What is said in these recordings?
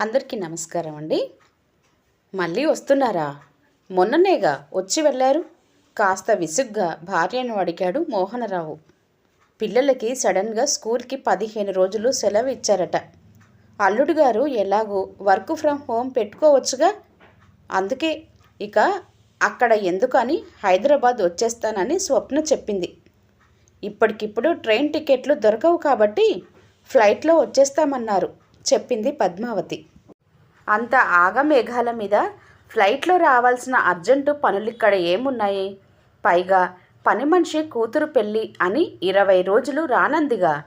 అందరికీ నమస్కారం అండి. మళ్ళీ వస్తున్నారా? మొన్ననేగా వచ్చి వెళ్ళారు. కాస్త విసుగ్గా భార్యను అడిగాడు మోహనరావు. పిల్లలకి సడన్గా స్కూల్కి పదిహేను రోజులు సెలవు ఇచ్చారట. అల్లుడు గారు ఎలాగో వర్క్ ఫ్రమ్ హోమ్ పెట్టుకోవచ్చుగా? అందుకే ఇక అక్కడ ఎందుకని హైదరాబాద్ వచ్చేస్తానని స్వప్న చెప్పింది. ఇప్పటికిప్పుడు ట్రైన్ టికెట్లు దొరకవు కాబట్టి ఫ్లైట్లో వచ్చేస్తామన్నారు. చెప్పింది పద్మావతి. అంత ఆగమేఘాల మీద ఫ్లైట్లో రావాల్సిన అర్జెంటు పనులిక్కడ ఏమున్నాయి? పైగా పని మనిషి కూతురు పెళ్ళి అని ఇరవై రోజులు రానందిగా.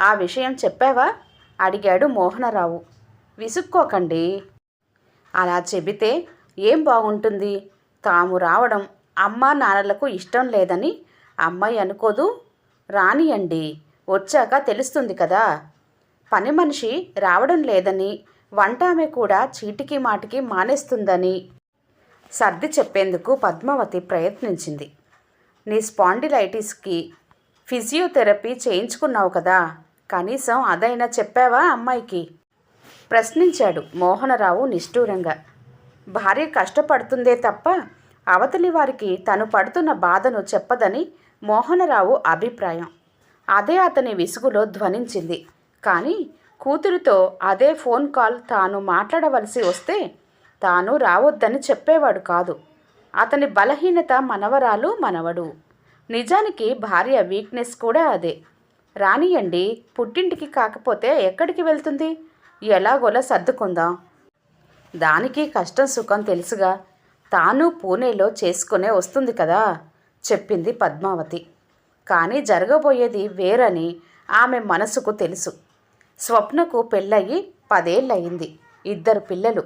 ఆ విషయం చెప్పావా? అడిగాడు మోహనరావు. విసుక్కోకండి. అలా చెబితే ఏం బాగుంటుంది? తాము రావడం అమ్మా నాన్నలకు ఇష్టం లేదని అమ్మాయి అనుకోదు? రానియండి. వచ్చాక తెలుస్తుంది కదా. పని మనిషి రావడం లేదని వంట ఆమె కూడా చీటికి మాటికి మానేస్తుందని సర్ది చెప్పేందుకు పద్మావతి ప్రయత్నించింది. నీ స్పాండిలైటిస్కి ఫిజియోథెరపీ చేయించుకున్నావు కదా కనీసం అదైనా చెప్పావా అమ్మాయికి? ప్రశ్నించాడు మోహనరావు నిష్ఠూరంగా. భార్య కష్టపడుతుందే తప్ప అవతలి వారికి తను పడుతున్న బాధను చెప్పదని మోహనరావు అభిప్రాయం. అదే అతని విసుగులో ధ్వనించింది. కానీ కూతురుతో అదే ఫోన్ కాల్ తాను మాట్లాడవలసి వస్తే తాను రావద్దని చెప్పేవాడు కాదు. అతని బలహీనత మనవరాలు మనవడు. నిజానికి భార్య వీక్నెస్ కూడా అదే. రానియండి పుట్టింటికి కాకపోతే ఎక్కడికి వెళ్తుంది? ఎలాగోలా సర్దుకుందాం. దానికి కష్టం సుఖం తెలుసుగా. తాను పూణేలో చేసుకునే వస్తుంది కదా చెప్పింది పద్మావతి. కానీ జరగబోయేది వేరని ఆమె మనసుకు తెలుసు. స్వప్నకు పెళ్ళయి పదేళ్ళయింది. ఇద్దరు పిల్లలు.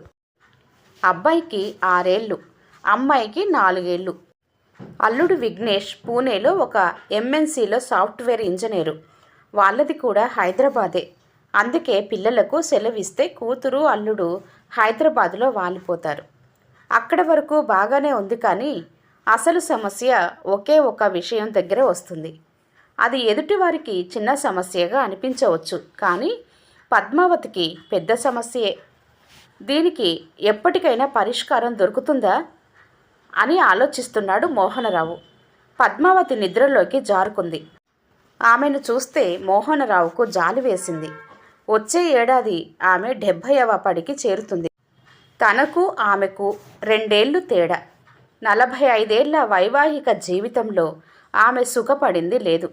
అబ్బాయికి ఆరేళ్ళు అమ్మాయికి నాలుగేళ్ళు. అల్లుడు విఘ్నేష్ పూణేలో ఒక ఎంఎన్సీలో సాఫ్ట్వేర్ ఇంజనీరు. వాళ్ళది కూడా హైదరాబాదే. అందుకే పిల్లలకు సెలవిస్తే కూతురు అల్లుడు హైదరాబాదులో వాలిపోతారు. అక్కడ వరకు బాగానే ఉంది కానీ అసలు సమస్య ఒకే ఒక విషయం దగ్గర వస్తుంది. అది ఎదుటివారికి చిన్న సమస్యగా అనిపించవచ్చు కానీ పద్మావతికి పెద్ద సమస్యే. దీనికి ఎప్పటికైనా పరిష్కారం దొరుకుతుందా? అని ఆలోచిస్తున్నాడు మోహనరావు. పద్మావతి నిద్రలోకి జారుకుంది. ఆమెను చూస్తే మోహనరావుకు జాలి వేసింది. వచ్చే ఏడాది ఆమె డెబ్భైవ పడికి చేరుతుంది. తనకు ఆమెకు రెండేళ్ళు తేడా. నలభై ఐదేళ్ళ వైవాహిక జీవితంలో ఆమె సుఖపడింది లేదు.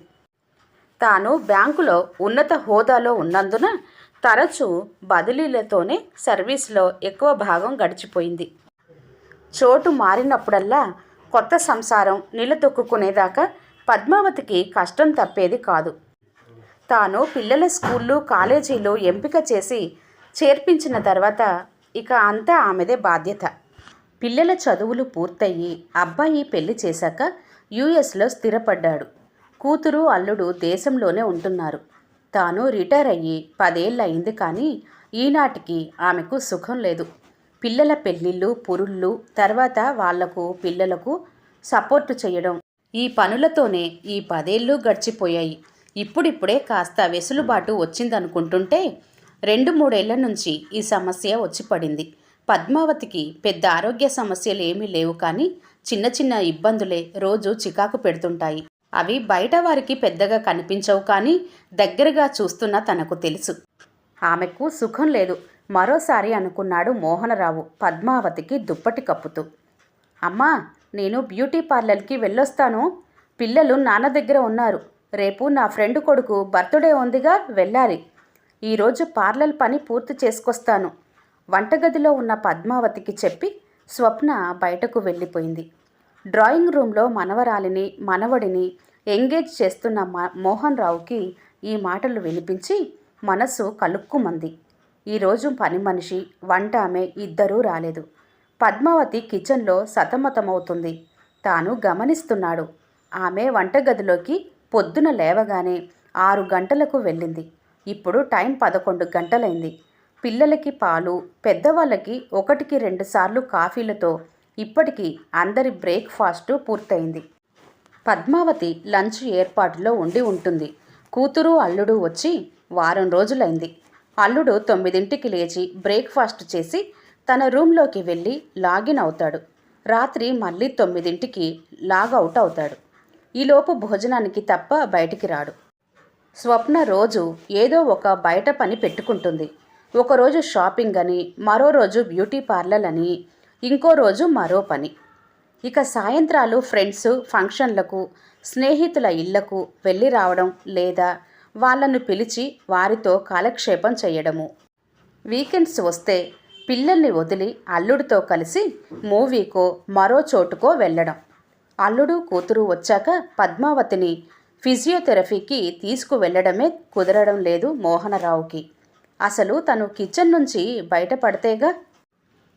తాను బ్యాంకులో ఉన్నత హోదాలో ఉన్నందున తరచూ బదిలీలతోనే సర్వీస్లో ఎక్కువ భాగం గడిచిపోయింది. చోటు మారినప్పుడల్లా కొత్త సంసారం నిలదొక్కునేదాకా పద్మావతికి కష్టం తప్పేది కాదు. తాను పిల్లల స్కూళ్ళు కాలేజీలు ఎంపిక చేసి చేర్పించిన తర్వాత ఇక అంతా ఆమెదే బాధ్యత. పిల్లల చదువులు పూర్తయి అబ్బాయి పెళ్ళి చేశాక యుఎస్లో స్థిరపడ్డాడు. కూతురు అల్లుడు దేశంలోనే ఉంటున్నారు. తాను రిటైర్ అయ్యి పదేళ్ళు అయింది కానీ ఈనాటికి ఆమెకు సుఖం లేదు. పిల్లల పెళ్ళిళ్ళు పురుళ్ళు తర్వాత వాళ్ళకు పిల్లలకు సపోర్టు చేయడం. ఈ పనులతోనే ఈ పదేళ్ళు గడిచిపోయాయి. ఇప్పుడిప్పుడే కాస్త వెసులుబాటు వచ్చిందనుకుంటుంటే రెండు మూడేళ్ళ నుంచి ఈ సమస్య వచ్చి పడింది పద్మావతికి పెద్ద ఆరోగ్య సమస్యలు ఏమీ లేవు కానీ చిన్న చిన్న ఇబ్బందులే రోజు చికాకు పెడుతుంటాయి. అవి బయట వారికి పెద్దగా కనిపించవు కానీ దగ్గరగా చూస్తున్న తనకు తెలుసు. ఆమెకు సుఖం లేదు. మరోసారి అనుకున్నాడు మోహనరావు పద్మావతికి దుప్పటి కప్పుతూ. అమ్మా నేను బ్యూటీ పార్లర్కి వెళ్ళొస్తాను. పిల్లలు నాన్న దగ్గర ఉన్నారు. రేపు నా ఫ్రెండ్ కొడుకు బర్త్డే ఉందిగా వెళ్ళాలి. ఈరోజు పార్లర్ పని పూర్తి చేసుకొస్తాను. వంటగదిలో ఉన్న పద్మావతికి చెప్పి స్వప్న బయటకు వెళ్ళిపోయింది. డ్రాయింగ్ రూమ్లో మనవరాలిని మనవడిని ఎంగేజ్ చేస్తున్న మ మోహన్ రావుకి ఈ మాటలు వినిపించి మనస్సు కలుక్కుమంది. ఈరోజు పని మనిషి వంట ఆమె ఇద్దరూ రాలేదు. పద్మావతి కిచెన్లో సతమతమవుతుంది. తాను గమనిస్తున్నాడు. ఆమె వంటగదిలోకి పొద్దున లేవగానే ఆరు గంటలకు వెళ్ళింది. ఇప్పుడు టైం పదకొండు గంటలైంది. పిల్లలకి పాలు పెద్దవాళ్ళకి ఒకటికి రెండుసార్లు కాఫీలతో ఇప్పటికీ అందరి బ్రేక్ఫాస్ట్ పూర్తయింది. పద్మావతి లంచ్ ఏర్పాటులో ఉండి ఉంటుంది. కూతురు అల్లుడు వచ్చి వారం రోజులైంది. అల్లుడు తొమ్మిదింటికి లేచి బ్రేక్ఫాస్ట్ చేసి తన రూంలోకి వెళ్ళి లాగిన్ అవుతాడు. రాత్రి మళ్ళీ తొమ్మిదింటికి లాగౌట్ అవుతాడు. ఈలోపు భోజనానికి తప్ప బయటికి రాడు. స్వప్న రోజు ఏదో ఒక బయట పని పెట్టుకుంటుంది. ఒకరోజు షాపింగ్ అని మరో రోజు బ్యూటీ పార్లర్ అని ఇంకో రోజు మరో పని. ఇక సాయంత్రాలు ఫ్రెండ్స్ ఫంక్షన్లకు స్నేహితుల ఇళ్ళకు వెళ్ళి రావడం లేదా వాళ్ళను పిలిచి వారితో కాలక్షేపం చేయడము. వీకెండ్స్ వస్తే పిల్లల్ని వదిలి అల్లుడితో కలిసి మూవీకో మరో చోటుకో వెళ్ళడం. అల్లుడు కూతురు వచ్చాక పద్మావతిని ఫిజియోథెరపీకి తీసుకువెళ్ళడమే కుదరడం లేదు మోహనరావుకి. అసలు తను కిచెన్ నుంచి బయటపడితేగా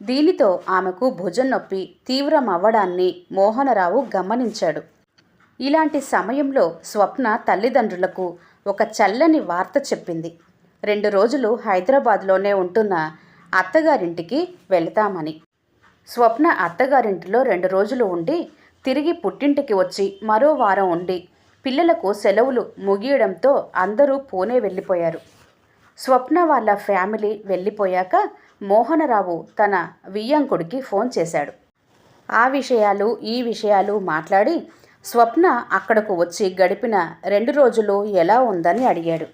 దీనితో ఆమెకు భుజం నొప్పి తీవ్రం అవ్వడాన్ని మోహనరావు గమనించాడు. ఇలాంటి సమయంలో స్వప్న తల్లిదండ్రులకు ఒక చల్లని వార్త చెప్పింది. రెండు రోజులు హైదరాబాద్లోనే ఉంటున్న అత్తగారింటికి వెళతామని. స్వప్న అత్తగారింటిలో రెండు రోజులు ఉండి తిరిగి పుట్టింటికి వచ్చి మరో వారం ఉండి పిల్లలకు సెలవులు ముగియడంతో అందరూ పూణే వెళ్ళిపోయారు. స్వప్న వాళ్ళ ఫ్యామిలీ వెళ్ళిపోయాక మోహనరావు తన వియ్యంకుడికి ఫోన్ చేశాడు. ఆ విషయాలు ఈ విషయాలు మాట్లాడి స్వప్న అక్కడకు వచ్చి గడిపిన రెండు రోజులు ఎలా ఉందని అడిగాడు.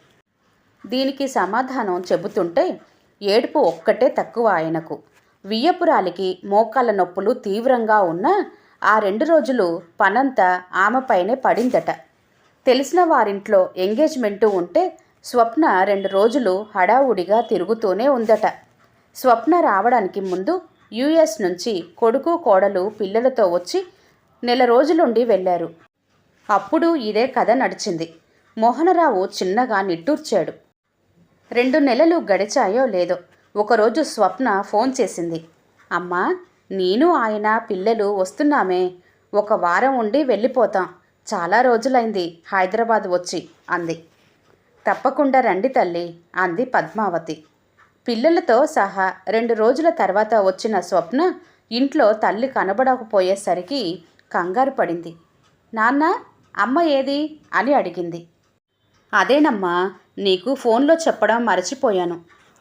దీనికి సమాధానం చెబుతుంటే ఏడుపు ఒక్కటే తక్కువ ఆయనకు. వియ్యపురాలికి మోకాళ్ళ నొప్పులు తీవ్రంగా ఉన్నా ఆ రెండు రోజులు పనంతా ఆమెపైనే పడిందట. తెలిసిన వారింట్లో ఎంగేజ్మెంటు ఉంటే స్వప్న రెండు రోజులు హడావుడిగా తిరుగుతూనే ఉందట. స్వప్న రావడానికి ముందు యుఎస్ నుంచి కొడుకు కోడలు పిల్లలతో వచ్చి నెల రోజులుండి వెళ్ళారు. అప్పుడు ఇదే కథ నడిచింది. మోహనరావు చిన్నగా నిట్టూర్చాడు. రెండు నెలలు గడిచాయో లేదో ఒకరోజు స్వప్న ఫోన్ చేసింది. అమ్మా నేను ఆయన పిల్లలు వస్తున్నామే. ఒక వారం ఉండి వెళ్ళిపోతాం. చాలా రోజులైంది హైదరాబాద్ వచ్చి అంది. తప్పకుండా రండి తల్లి అంది పద్మావతి. పిల్లలతో సహా రెండు రోజుల తర్వాత వచ్చిన స్వప్న ఇంట్లో తల్లి కనబడకపోయేసరికి కంగారు పడింది. నాన్న అమ్మ ఏది? అని అడిగింది. అదేనమ్మా నీకు ఫోన్లో చెప్పడం మరచిపోయాను.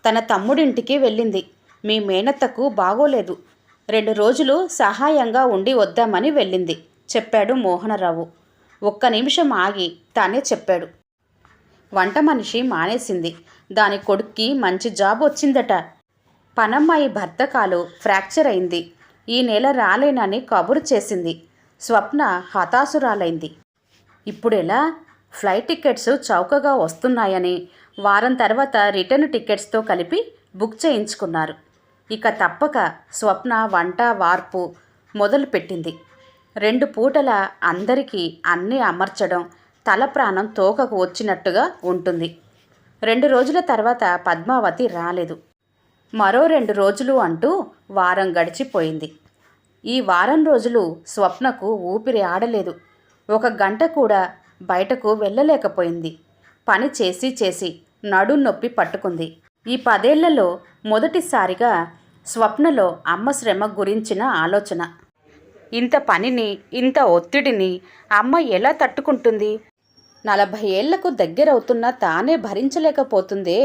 తన తమ్ముడింటికి వెళ్ళింది. మీ మేనత్తకు బాగోలేదు. రెండు రోజులు సహాయంగా ఉండి వద్దామని వెళ్ళింది చెప్పాడు మోహనరావు. ఒక్క నిమిషం ఆగి తానే చెప్పాడు. వంట మనిషి మానేసింది. దాని కొడుక్కి మంచి జాబ్ వచ్చిందట. పనమ్మాయి భర్త కాలు ఫ్రాక్చర్ అయింది. ఈ నెల రాలేనని కబురు చేసింది. స్వప్న హతాసురాలైంది ఇప్పుడెలా? ఫ్లైట్ టికెట్స్ చౌకగా వస్తున్నాయని వారం తర్వాత రిటర్న్ టికెట్స్తో కలిపి బుక్ చేయించుకున్నారు. ఇక తప్పక స్వప్న వంట వార్పు మొదలుపెట్టింది. రెండు పూటల అందరికీ అన్నీ అమర్చడం తల ప్రాణం తోకకు వచ్చినట్టుగా ఉంటుంది. రెండు రోజుల తర్వాత పద్మావతి రాలేదు. మరో రెండు రోజులు అంటూ వారం గడిచిపోయింది. ఈ వారం రోజులు స్వప్నకు ఊపిరి ఆడలేదు. ఒక గంట కూడా బయటకు వెళ్ళలేకపోయింది. పని చేసి చేసి నడు నొప్పి పట్టుకుంది. ఈ పదేళ్ళలో మొదటిసారిగా స్వప్నలో అమ్మ శ్రమ గురించిన ఆలోచన. ఇంత పనిని ఇంత ఒత్తిడిని అమ్మ ఎలా తట్టుకుంటుంది? నలభై ఏళ్ళకు దగ్గరవుతున్న తానే భరించలేకపోతుందే.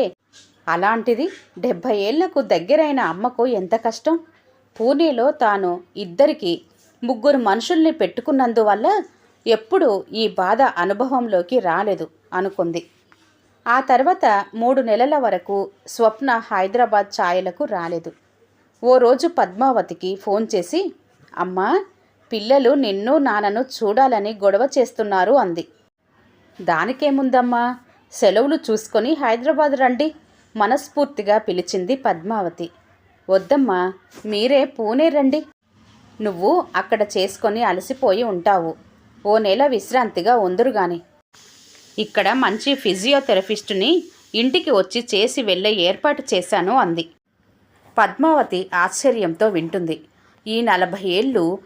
అలాంటిది డెబ్భై ఏళ్ళకు దగ్గరైన అమ్మకు ఎంత కష్టం? పూణేలో తాను ఇద్దరికి ముగ్గురు మనుషుల్ని పెట్టుకున్నందువల్ల ఎప్పుడూ ఈ బాధ అనుభవంలోకి రాలేదు అనుకుంది. ఆ తర్వాత మూడు నెలల వరకు స్వప్న హైదరాబాద్ ఛాయలకు రాలేదు. ఓ రోజు పద్మావతికి ఫోన్ చేసి అమ్మా పిల్లలు నిన్ను నాన్నను చూడాలని గొడవ చేస్తున్నారు అంది. దానికేముందమ్మా? సెలవులు చూసుకొని హైదరాబాద్ రండి మనస్ఫూర్తిగా పిలిచింది పద్మావతి. వద్దమ్మా మీరే పూణే రండి. నువ్వు అక్కడ చేసుకొని అలసిపోయి ఉంటావు. ఓ నెల విశ్రాంతిగా ఉందరు గాని ఇక్కడ మంచి ఫిజియోథెరపిస్టుని ఇంటికి వచ్చి చేసి వెళ్ళే ఏర్పాటు చేశాను అంది. పద్మావతి ఆశ్చర్యంతో వింటుంది. ఈ నలభై ఏళ్ళు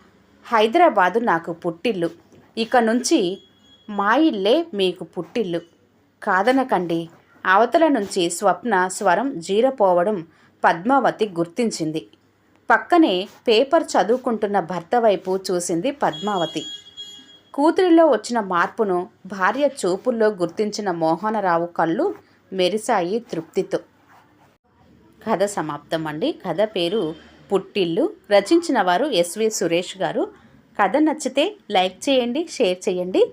హైదరాబాదు నాకు పుట్టిల్లు. ఇక నుంచి మా ఇల్లే మీకు పుట్టిల్లు. కాదనకండి అవతల నుంచి స్వప్న స్వరం జీరపోవడం పద్మావతి గుర్తించింది. పక్కనే పేపర్ చదువుకుంటున్న భర్త వైపు చూసింది పద్మావతి. కూతురిలో వచ్చిన మార్పును భార్య చూపుల్లో గుర్తించిన మోహనరావు కళ్ళు మెరిశాయి తృప్తితో. కథ సమాప్తం అండి కథ పేరు పుట్టిల్లు. రచించిన వారు ఎస్వి సురేష్ గారు. కథ నచ్చితే లైక్ చేయండి షేర్ చేయండి.